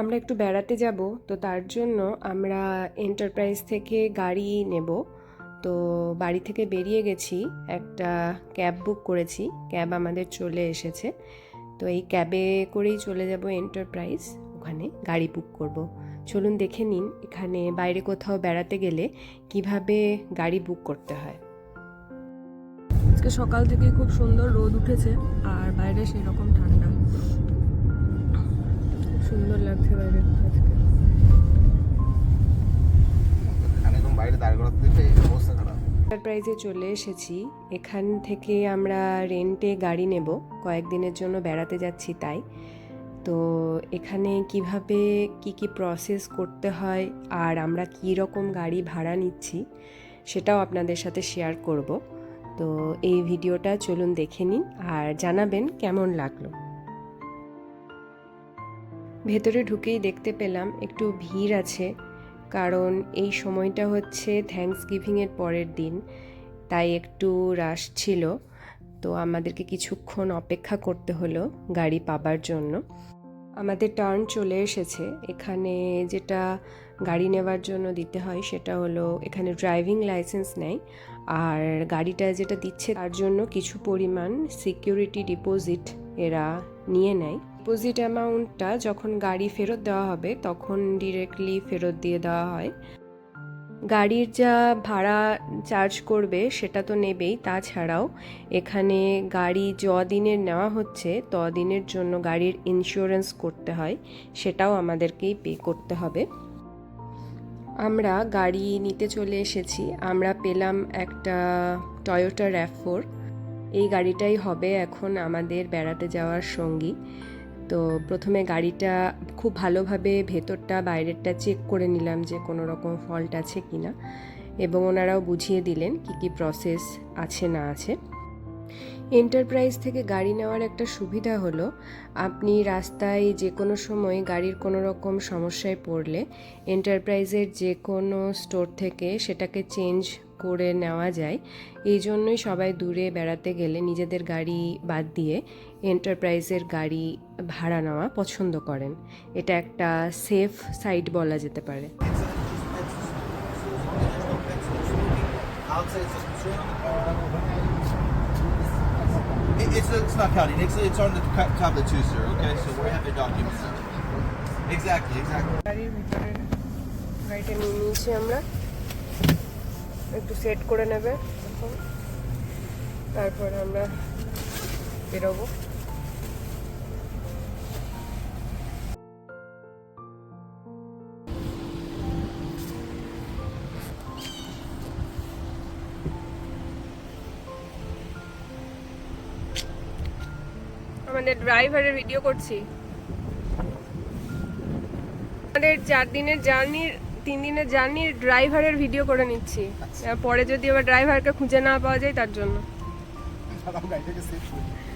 আমরা একটু বেড়াতে যাব, তো তার জন্য আমরা এন্টারপ্রাইজ থেকে গাড়ি নেব। তো বাড়ি থেকে বেরিয়ে গেছি, একটা ক্যাব বুক করেছি, ক্যাব আমাদের চলে এসেছে। তো এই ক্যাবে করেই চলে যাব এন্টারপ্রাইজ ওখানে গাড়ি বুক করব। চলুন দেখে নিন, এখানে বাইরে কোথাও বেড়াতে গেলে কীভাবে গাড়ি বুক করতে হয়। আজকে সকাল থেকে খুব সুন্দর রোদ উঠেছে, আর বাইরে সেই রকম ঠান্ডা। সুন্দর লাগছে বাইরে আজকে। বাইরে দাঁড় করাতে অবস্থা খারাপ। এন্টারপ্রাইজে চলে এসেছি। এখান থেকে আমরা রেন্টে গাড়ি নেব। কয়েকদিনের জন্য বেড়াতে যাচ্ছি তাই। তো এখানে কীভাবে কি কি প্রসেস করতে হয় আর আমরা কী রকম গাড়ি ভাড়া নিচ্ছি সেটাও আপনাদের সাথে শেয়ার করব। তো এই ভিডিওটা চলুন দেখে নিন আর জানাবেন কেমন লাগল। ভেতরে ঢুকেই দেখতে পেলাম একটু ভিড় আছে, কারণ এই সময়টা হচ্ছে থ্যাঙ্কস গিভিংয়ের পরের দিন, তাই একটু রাশ ছিল। তো আমাদেরকে কিছুক্ষণ অপেক্ষা করতে হলো গাড়ি পাবার জন্য। আমাদের টার্ন চলে এসেছে। এখানে যেটা গাড়ি নেওয়ার জন্য দিতে হয় সেটা হলো এখানে ড্রাইভিং লাইসেন্স নেয়, আর গাড়িটা যেটা দিচ্ছে তার জন্য কিছু পরিমাণ সিকিউরিটি ডিপোজিট এরা নিয়ে নেয়। ডিপোজিট অ্যামাউন্টটা যখন গাড়ি ফেরত দেওয়া হবে, তখন ডিরেক্টলি ফেরত দিয়ে দেওয়া হয়। গাড়ির যা ভাড়া চার্জ করবে, সেটা তো নেবেই। তাছাড়াও এখানে গাড়ি দিনের নেওয়া হচ্ছে, তদিনের জন্য গাড়ির ইন্স্যুরেন্স করতে হয়, সেটাও আমাদেরকেই পে করতে হবে। আমরা গাড়ি নিতে চলে এসেছি। আমরা পেলাম একটা টয়োটা র্যাফোর এই গাড়িটাই হবে এখন আমাদের বেড়াতে যাওয়ার সঙ্গী। তো প্রথমে গাড়িটা খুব ভালোভাবে ভেতরটা, বাইরেরটা চেক করে নিলাম যে কোনো রকম ফল্ট আছে কি না এবং ওনারাও বুঝিয়ে দিলেন কি কি প্রসেস আছে না আছে। এন্টারপ্রাইজ থেকে গাড়ি নেওয়ার একটা সুবিধা হলো, আপনি রাস্তায় যে কোনো সময় গাড়ির কোনো রকম সমস্যায় পড়লে এন্টারপ্রাইজের যে কোনো স্টোর থেকে সেটাকে চেঞ্জ করে নেওয়া যায় এই জন্যই সবাই দূরে বেড়াতে গেলে নিজেদের গাড়ি বাদ দিয়ে এন্টারপ্রাইজের গাড়ি ভাড়া নেওয়া পছন্দ করেন এটা একটা সেফ সাইড বলা যেতে পারে it's, it's not counting. It's, it's on the tablet too, sir. Okay, so we have the documents. Exactly, exactly. গাড়ির ভিতরে গাড়িটা নিয়ে নিয়েছি আমরা একটু সেট করে নেবে। এখন তারপর আমরা বেরোবো। আমাদের ড্রাইভারের ভিডিও করছি। আমাদের চার দিনের জার্নির তিন দিনের জার্নির ড্রাইভারের ভিডিও করে নিচ্ছি। পরে যদি আবার ড্রাইভারকে খুঁজে না পাওয়া যায় তার জন্য।